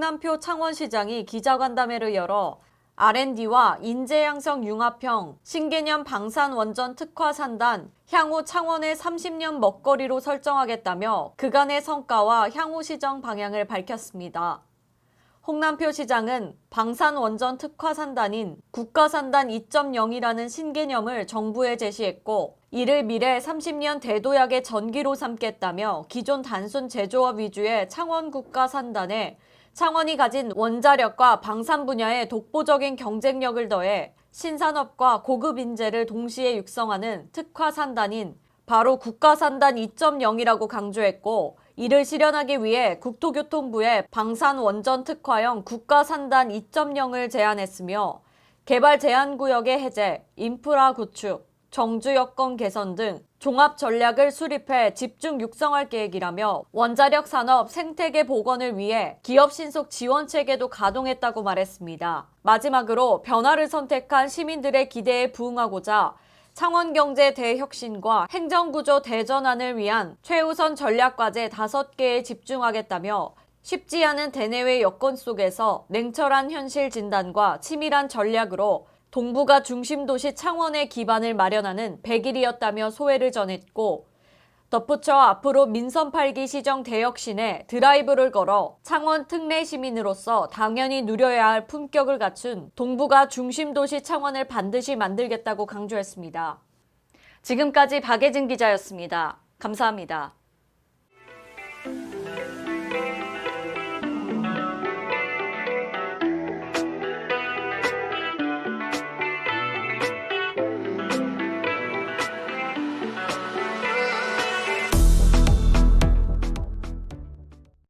홍남표 창원시장이 기자간담회를 열어 R&D와 인재 양성 융합형 신개념 방산 원전 특화 산단 향후 창원의 30년 먹거리로 설정하겠다며 그간의 성과와 향후 시정 방향을 밝혔습니다. 홍남표 시장은 방산 원전 특화 산단인 국가 산단 2.0이라는 신개념을 정부에 제시했고 이를 미래 30년 대도약의 전기로 삼겠다며 기존 단순 제조업 위주의 창원 국가 산단에 창원이 가진 원자력과 방산 분야의 독보적인 경쟁력을 더해 신산업과 고급 인재를 동시에 육성하는 특화 산단인 바로 국가 산단 2.0이라고 강조했고 이를 실현하기 위해 국토교통부에 방산 원전 특화형 국가 산단 2.0을 제안했으며 개발 제한 구역의 해제, 인프라 구축, 정주 여건 개선 등 종합 전략을 수립해 집중 육성할 계획이라며 원자력 산업 생태계 복원을 위해 기업 신속 지원 체계도 가동했다고 말했습니다. 마지막으로 변화를 선택한 시민들의 기대에 부응하고자 창원경제 대혁신과 행정구조 대전환을 위한 최우선 전략과제 5개에 집중하겠다며 쉽지 않은 대내외 여건 속에서 냉철한 현실 진단과 치밀한 전략으로 동부가 중심 도시 창원의 기반을 마련하는 100일이었다며 소회를 전했고 덧붙여 앞으로 민선 8기 시정 대혁신에 드라이브를 걸어 창원 특례 시민으로서 당연히 누려야 할 품격을 갖춘 동부가 중심 도시 창원을 반드시 만들겠다고 강조했습니다. 지금까지 박예진 기자였습니다. 감사합니다.